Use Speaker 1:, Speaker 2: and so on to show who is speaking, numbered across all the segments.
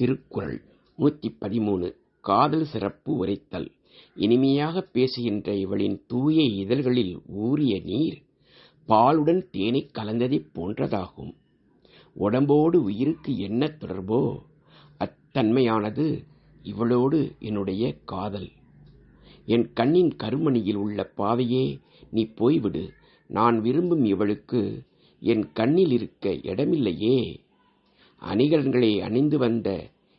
Speaker 1: திருக்குறள் நூற்றி பதிமூணு காதல் சிறப்பு உரைத்தல் இனிமையாகப் பேசுகின்ற இவளின் தூய இதழ்களில் ஊறிய நீர் பாலுடன் தேனைக் கலந்ததைப் போன்றதாகும். உடம்போடு உயிருக்கு என்ன தொடர்போ அத்தன்மையானது இவளோடு என்னுடைய காதல். என் கண்ணின் கருமணியில் உள்ள பாவையே நீ போய்விடு நான் விரும்பும் இவளுக்கு என் கண்ணில் இருக்க இடமில்லையே. அணிகலன்களை அணிந்து வந்த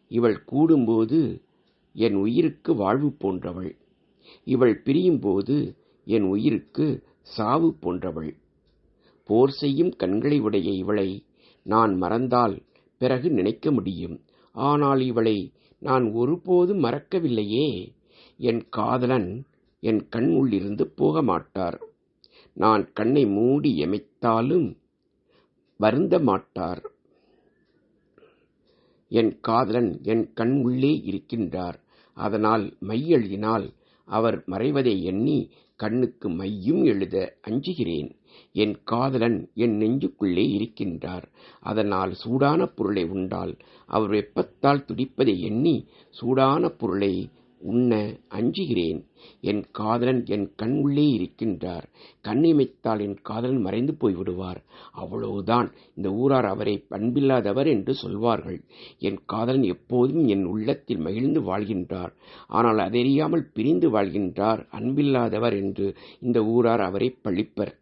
Speaker 1: இவள் கூடும்போது என் உயிருக்கு வாழ்வு போன்றவள். இவள் பிரியும்போது என் உயிருக்கு சாவு போன்றவள். போர் செய்யும் கண்களை உடைய இவளை நான் மறந்தால் பிறகு நினைக்க முடியும். ஆனால் இவளை நான் ஒருபோதும் மறக்கவில்லையே. என் காதலன் என் கண் உள்ளிருந்து போகமாட்டார். நான் கண்ணை மூடி எமைத்தாலும் வருந்த மாட்டார். என் காதலன் என் கண் உள்ளே இருக்கின்றார். அதனால் மையெழுதினால் அவர் மறைவதை எண்ணி கண்ணுக்கு மையும் எழுத அஞ்சுகிறேன். என் காதலன் என் நெஞ்சுக்குள்ளே இருக்கின்றார். அதனால் சூடான பொருளை உண்டால் அவர் வெப்பத்தால் துடிப்பதை எண்ணி சூடான பொருளை உண்ண அஞ்சுகிறேன். என் காதலன் என் கண் உள்ளே இருக்கின்றார். கண்ணிமைத்தால் என் காதலன் மறைந்து போய்விடுவார். அவ்வளவுதான். இந்த ஊரார் அவரை பண்பில்லாதவர் என்று சொல்வார்கள். என் காதலன் எப்போதும் என் உள்ளத்தில் மகிழ்ந்து வாழ்கின்றார். ஆனால் அதறியாமல் பிரிந்து வாழ்கின்றார் அன்பில்லாதவர் என்று இந்த ஊரார் அவரைப் பழிப்பர்.